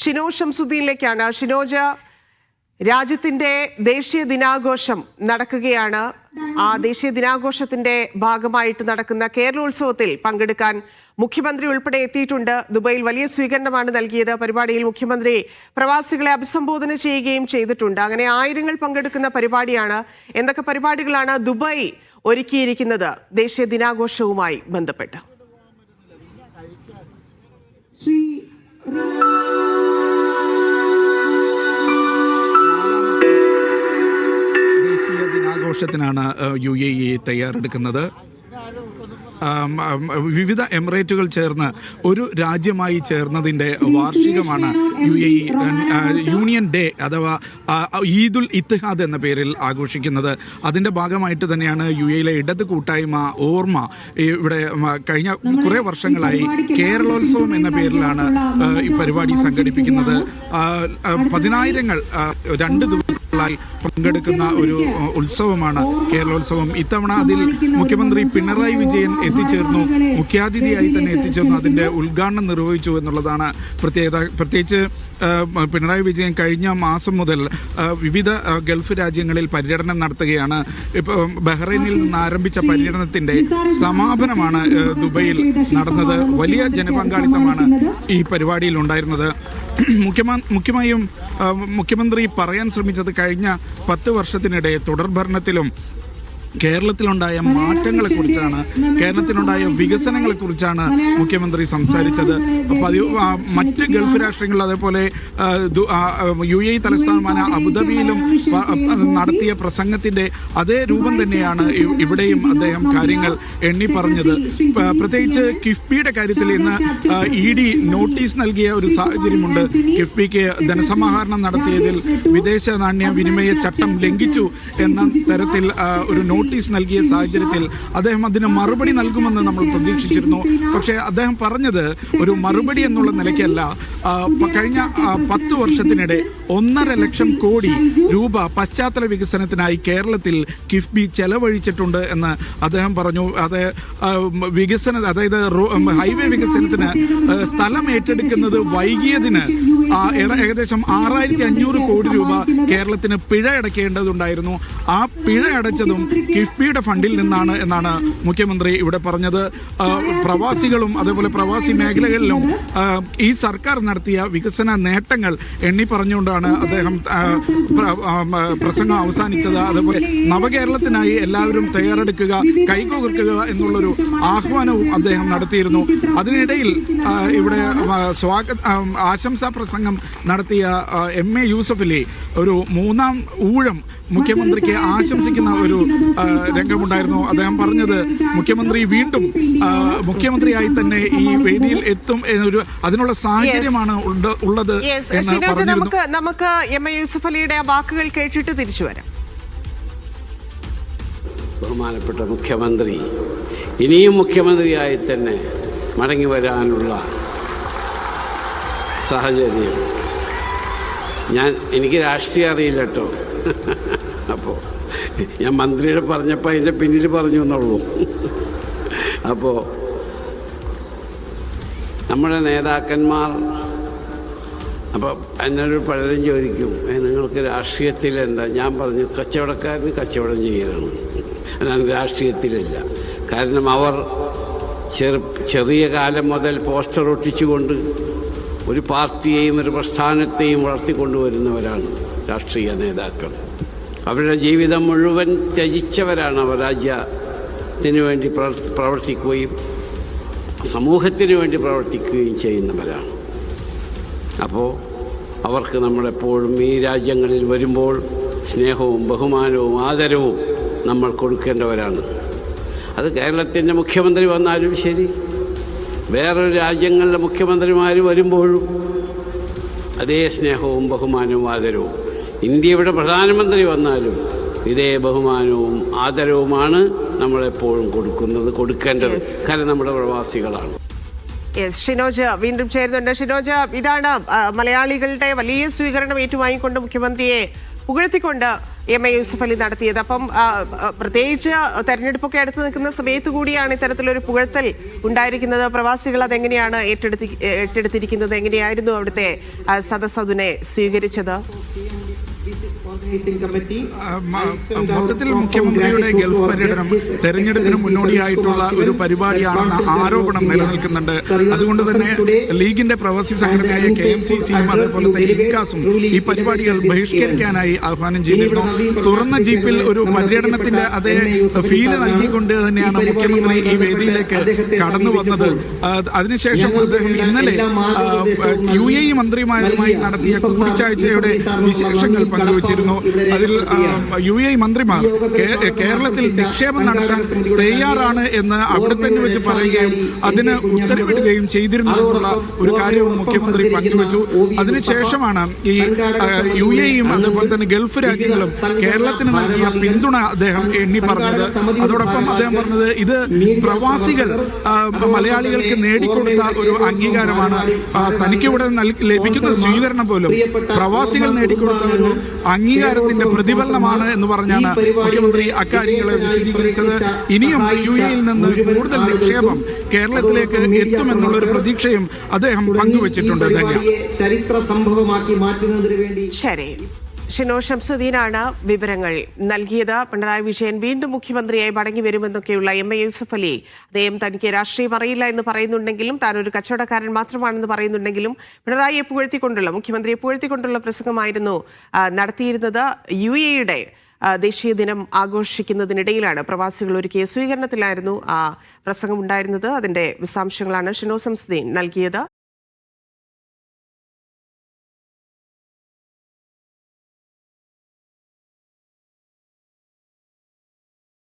ഷിനോ ഷംസുദ്ദീനിലേക്കാണ് ഷിനോജ രാജ്യത്തിന്റെ ദേശീയ ദിനാഘോഷം നടക്കുകയാണ്. ആ ദേശീയ ദിനാഘോഷത്തിന്റെ ഭാഗമായിട്ട് നടക്കുന്ന കേരളോത്സവത്തിൽ പങ്കെടുക്കാൻ മുഖ്യമന്ത്രി ഉൾപ്പെടെ എത്തിയിട്ടുണ്ട്. ദുബൈയിൽ വലിയ സ്വീകരണമാണ് നൽകിയത്. പരിപാടിയിൽ മുഖ്യമന്ത്രി പ്രവാസികളെ അഭിസംബോധന ചെയ്യുകയും ചെയ്തിട്ടുണ്ട്. അങ്ങനെ ആയിരങ്ങൾ പങ്കെടുക്കുന്ന പരിപാടിയാണ്. എന്തൊക്കെ പരിപാടികളാണ് ദുബായ് ഒരുക്കിയിരിക്കുന്നത്? ദേശീയ ദിനാഘോഷവുമായി ബന്ധപ്പെട്ട്. ശ്രീ ദേശീയ ദിനാഘോഷത്തിനാണ് യു എ ഇ തയ്യാറെടുക്കുന്നത്. വിവിധ എമിറേറ്റുകൾ ചേർന്ന് ഒരു രാജ്യമായി ചേർന്നതിന്റെ വാർഷികമാണ് U A E union day അഥവാ ഈദുൽ ഇത്തിഹാദ് എന്ന പേരിൽ ആഘോഷിക്കുന്നത്. അതിന്റെ ഭാഗമായിട്ട് തന്നെയാണ് യു എയിലെ ഇടത് കൂട്ടായ്മ ഓർമ്മ ഇവിടെ കഴിഞ്ഞ കുറേ വർഷങ്ങളായി കേരളോത്സവം എന്ന പേരിലാണ് ഈ പരിപാടി സംഘടിപ്പിക്കുന്നത്. പതിനായിരങ്ങൾ രണ്ട് രണ്ട് ദിവസങ്ങളായി പങ്കെടുക്കുന്ന ഒരു ഉത്സവമാണ് കേരളോത്സവം. ഇത്തവണ അതിൽ മുഖ്യമന്ത്രി പിണറായി വിജയൻ എത്തിച്ചേർന്നു. മുഖ്യാതിഥിയായി തന്നെ എത്തിച്ചേർന്നു. അതിന്റെ ഉദ്ഘാടനം നിർവഹിച്ചു എന്നുള്ളതാണ് പ്രത്യേകത. പ്രത്യേകിച്ച് പിണറായി വിജയൻ കഴിഞ്ഞ മാസം മുതൽ വിവിധ ഗൾഫ് രാജ്യങ്ങളിൽ പര്യടനം നടത്തുകയാണ്. ഇപ്പോൾ ബഹ്റൈനിൽ നിന്ന് ആരംഭിച്ച പര്യടനത്തിന്റെ സമാപനമാണ് ദുബൈയിൽ നടന്നത്. വലിയ ജനപങ്കാളിത്തമാണ് ഈ പരിപാടിയിൽ ഉണ്ടായിരുന്നത്. മുഖ്യമ മുഖ്യമായും മുഖ്യമന്ത്രി പറയാൻ ശ്രമിച്ചത് കഴിഞ്ഞ പത്ത് വർഷത്തിനിടെ തുടർഭരണത്തിലും കേരളത്തിലുണ്ടായ മാറ്റങ്ങളെ കുറിച്ചാണ് കേരളത്തിലുണ്ടായ വികസനങ്ങളെ കുറിച്ചാണ് മുഖ്യമന്ത്രി സംസാരിച്ചത്. പതിവ് മറ്റ് ഗൾഫ് രാഷ്ട്രങ്ങളിൽ അതേപോലെ യു എ തലസ്ഥാനമായ അബുദാബിയിലും നടത്തിയ പ്രസംഗത്തിന്റെ അതേ രൂപം തന്നെയാണ് ഇവിടെയും അദ്ദേഹം കാര്യങ്ങൾ എണ്ണി പറഞ്ഞത്. പ്രത്യേകിച്ച് കിഫ്ബിയുടെ കാര്യത്തിൽ ഇന്ന് ഇ ഡി നോട്ടീസ് നൽകിയ ഒരു സാഹചര്യമുണ്ട്. കിഫ്ബിക്ക് ധനസമാഹരണം നടത്തിയതിൽ വിദേശ നാണ്യ വിനിമയ ചട്ടം ലംഘിച്ചു എന്ന തരത്തിൽ ഒരു നൽകിയ സാഹചര്യത്തിൽ അദ്ദേഹം അതിന് മറുപടി നൽകുമെന്ന് നമ്മൾ പ്രതീക്ഷിച്ചിരുന്നു. പക്ഷേ അദ്ദേഹം പറഞ്ഞത് ഒരു മറുപടി എന്നുള്ള നിലയ്ക്കല്ല. കഴിഞ്ഞ പത്ത് വർഷത്തിനിടെ ഒന്നര ലക്ഷം കോടി രൂപ പശ്ചാത്തല വികസനത്തിനായി കേരളത്തിൽ കിഫ്ബി ചെലവഴിച്ചിട്ടുണ്ട് എന്ന് അദ്ദേഹം പറഞ്ഞു. അത് വികസന അതായത് ഹൈവേ വികസനത്തിന് സ്ഥലം ഏറ്റെടുക്കുന്നത് വൈകിയതിന് ഏകദേശം ആറായിരത്തി അഞ്ഞൂറ് കോടി രൂപ കേരളത്തിന് പിഴ അടയ്ക്കേണ്ടതുണ്ടായിരുന്നു. ആ പിഴ അടച്ചതും കിഫ്ബിയുടെ ഫണ്ടിൽ നിന്നാണ് എന്നാണ് മുഖ്യമന്ത്രി ഇവിടെ പറഞ്ഞത്. പ്രവാസികളും അതേപോലെ പ്രവാസി മേഖലകളിലും ഈ സർക്കാർ നടത്തിയ വികസന നേട്ടങ്ങൾ എണ്ണി പറഞ്ഞുകൊണ്ടാണ് അദ്ദേഹം പ്രസംഗം അവസാനിച്ചത്. അതേപോലെ നവകേരളത്തിനായി എല്ലാവരും തയ്യാറെടുക്കുക കൈകോർക്കുക എന്നുള്ളൊരു ആഹ്വാനവും അദ്ദേഹം നടത്തിയിരുന്നു. അതിനിടയിൽ ഇവിടെ സ്വാഗത ആശംസാ പ്രസംഗം നടത്തിയ എം എ യൂസഫലി ഒരു മൂന്നാം ഊഴം മുഖ്യമന്ത്രിക്ക് ആശംസിക്കുന്ന ഒരു രംഗമുണ്ടായിരുന്നു. അദ്ദേഹം പറഞ്ഞത് മുഖ്യമന്ത്രി വീണ്ടും മുഖ്യമന്ത്രിയായി തന്നെ ഈ വേദിയിൽ എത്തും എന്നൊരു അതിനുള്ള സാഹചര്യമാണ് ഉള്ളത് നമുക്ക് നമുക്ക് എം എ യൂസഫ് അലിയുടെ ആ വാക്കുകൾ കേട്ടിട്ട് തിരിച്ചു വരാം. ബഹുമാനപ്പെട്ട മുഖ്യമന്ത്രി ഇനിയും മുഖ്യമന്ത്രിയായി തന്നെ മടങ്ങി വരാനുള്ള സാഹചര്യം. ഞാൻ എനിക്ക് രാഷ്ട്രീയം അറിയില്ല കേട്ടോ. അപ്പോൾ ഞാൻ മന്ത്രിയുടെ പറഞ്ഞപ്പോൾ അതിന്റെ പിന്നിൽ പറഞ്ഞു എന്നുള്ളൂ. അപ്പോൾ നമ്മുടെ നേതാക്കന്മാർ അപ്പോൾ എന്നൊരു പലരും ചോദിക്കും "ഏ, നിങ്ങൾക്ക് രാഷ്ട്രീയത്തിൽ എന്താ? ഞാൻ പറഞ്ഞു കച്ചവടക്കാരന് കച്ചവടം ചെയ്യലാണ് ഞാൻ രാഷ്ട്രീയത്തിലല്ല. കാരണം അവർ ചെറു ചെറിയ കാലം മുതൽ പോസ്റ്റർ ഒട്ടിച്ചുകൊണ്ട് ഒരു പാർട്ടിയെയും ഒരു പ്രസ്ഥാനത്തെയും വളർത്തിക്കൊണ്ടുവരുന്നവരാണ് രാഷ്ട്രീയ നേതാക്കൾ. അവരുടെ ജീവിതം മുഴുവൻ ത്യജിച്ചവരാണ് അവർ രാജ്യത്തിന് വേണ്ടി പ്രവർ- പ്രവർത്തിക്കുകയും സമൂഹത്തിന് വേണ്ടി പ്രവർത്തിക്കുകയും ചെയ്യുന്നവരാണ്. അപ്പോൾ അവർക്ക് നമ്മളെപ്പോഴും ഈ രാജ്യങ്ങളിൽ വരുമ്പോൾ സ്നേഹവും ബഹുമാനവും ആദരവും നമ്മൾ കൊടുക്കേണ്ടവരാണ്. അത് കേരളത്തിന്റെ മുഖ്യമന്ത്രി വന്നാലും ശരി. വേറൊരു രാജ്യങ്ങളിലെ മുഖ്യമന്ത്രിമാർ വരുമ്പോഴും അതേ സ്നേഹവും ബഹുമാനവും ആദരവും ഇന്ത്യയുടെ പ്രധാനമന്ത്രി വന്നാലും ഇതേ ബഹുമാനവും ആദരവുമാണ് നമ്മളെപ്പോഴും കൊടുക്കുന്നത് കൊടുക്കേണ്ടത്. കാരണം നമ്മുടെ പ്രവാസികളാണ്. യെസ് ഷിനോജ് വീണ്ടും ചേരുന്നുണ്ട്. ഷിനോജ് ഇതാണ് മലയാളികളുടെ വലിയ സ്വീകരണം ഏറ്റുവാങ്ങിക്കൊണ്ട് മുഖ്യമന്ത്രിയെ പുകഴ്ത്തിക്കൊണ്ട് എം എ യൂസഫ് അലി നടത്തിയത്. അപ്പം പ്രത്യേകിച്ച് തെരഞ്ഞെടുപ്പൊക്കെ അടുത്ത് നിൽക്കുന്ന സമയത്ത് കൂടിയാണ് ഇത്തരത്തിലൊരു പുകഴ്ത്തൽ ഉണ്ടായിരിക്കുന്നത്. പ്രവാസികൾ അതെങ്ങനെയാണ് ഏറ്റെടുത്തി ഏറ്റെടുത്തിരിക്കുന്നത്? എങ്ങനെയായിരുന്നു അവിടുത്തെ സദസ്സതിനെ സദസ്സ് സ്വീകരിച്ചത്? മൊത്തത്തിൽ മുഖ്യമന്ത്രിയുടെ ഗൾഫ് പര്യടനം തെരഞ്ഞെടുപ്പിന് മുന്നോടിയായിട്ടുള്ള ഒരു പരിപാടിയാണെന്ന ആരോപണം നിലനിൽക്കുന്നുണ്ട്. അതുകൊണ്ട് തന്നെ ലീഗിന്റെ പ്രവാസി സംഘടനയായ കെ എം സി സിയും അതേപോലെ ഇക്കാസും ഈ പരിപാടികൾ ബഹിഷ്കരിക്കാനായി ആഹ്വാനം ചെയ്തിരുന്നു. തുറന്ന ജീപ്പിൽ ഒരു പര്യടനത്തിന്റെ അതേ ഫീൽ നൽകിക്കൊണ്ട് തന്നെയാണ് മുഖ്യമന്ത്രി ഈ വേദിയിലേക്ക് കടന്നു വന്നത്. അതിനുശേഷം അദ്ദേഹം ഇന്നലെ യു എ ഇ മന്ത്രിമാരുമായി നടത്തിയ കൂടിക്കാഴ്ചയുടെ വിശേഷങ്ങൾ പങ്കുവച്ചിരുന്നു. അതിൽ ആ, യു എ മന്ത്രിമാർ കേരളത്തിൽ നിക്ഷേപം നടത്താൻ തയ്യാറാണ് എന്ന് അവിടെ തന്നെ വെച്ച് പറയുകയും അതിന് ഉത്തരവിടുകയും ചെയ്തിരുന്നു എന്നുള്ള ഒരു കാര്യവും മുഖ്യമന്ത്രി പങ്കുവച്ചു. അതിനുശേഷമാണ് ഈ യു എയും അതുപോലെ തന്നെ ഗൾഫ് രാജ്യങ്ങളും കേരളത്തിന് നൽകിയ പിന്തുണ അദ്ദേഹം എണ്ണി പറഞ്ഞത്. അതോടൊപ്പം അദ്ദേഹം പറഞ്ഞത് ഇത് പ്രവാസികൾ മലയാളികൾക്ക് നേടിക്കൊടുത്ത ഒരു അംഗീകാരമാണ്. തനിക്കിവിടെ ലഭിക്കുന്ന സ്വീകരണം പോലും പ്രവാസികൾ നേടിക്കൊടുത്ത ഒരു അംഗീകാരത്തിന്റെ പ്രതിഫലനമാണ് എന്ന് പറഞ്ഞാണ് മുഖ്യമന്ത്രി അക്കാര്യങ്ങളെ വിശദീകരിച്ചത്. ഇനിയും യു എയിൽ നിന്ന് കൂടുതൽ നിക്ഷേപം കേരളത്തിലേക്ക് എത്തുമെന്നുള്ള ഒരു പ്രതീക്ഷയും അദ്ദേഹം പങ്കുവച്ചിട്ടുണ്ട്. ചരിത്ര സംഭവമാക്കി മാറ്റുന്നതിന് വേണ്ടി ശരി. ഷിനോ ഷംസുദ്ദീനാണ് വിവരങ്ങൾ നൽകിയത്. പിണറായി വിജയൻ വീണ്ടും മുഖ്യമന്ത്രിയായി മടങ്ങി വരുമെന്നൊക്കെയുള്ള എം എ യൂസഫ് അലി. അദ്ദേഹം തനിക്ക് രാഷ്ട്രീയം അറിയില്ല എന്ന് പറയുന്നുണ്ടെങ്കിലും താൻ ഒരു കച്ചവടക്കാരൻ മാത്രമാണെന്ന് പറയുന്നുണ്ടെങ്കിലും പിണറായിയെ പുകഴ്ത്തിക്കൊണ്ടുള്ള മുഖ്യമന്ത്രിയെ പുകഴ്ത്തിക്കൊണ്ടുള്ള പ്രസംഗമായിരുന്നു നടത്തിയിരുന്നത്. യു എയുടെ ദേശീയ ദിനം ആഘോഷിക്കുന്നതിനിടയിലാണ് പ്രവാസികൾ ഒരുക്കിയ സ്വീകരണത്തിലായിരുന്നു ആ പ്രസംഗം ഉണ്ടായിരുന്നത് അതിന്റെ വിശദാംശങ്ങളാണ് ഷിനോ സംസുദ്ദീൻ നൽകിയത്.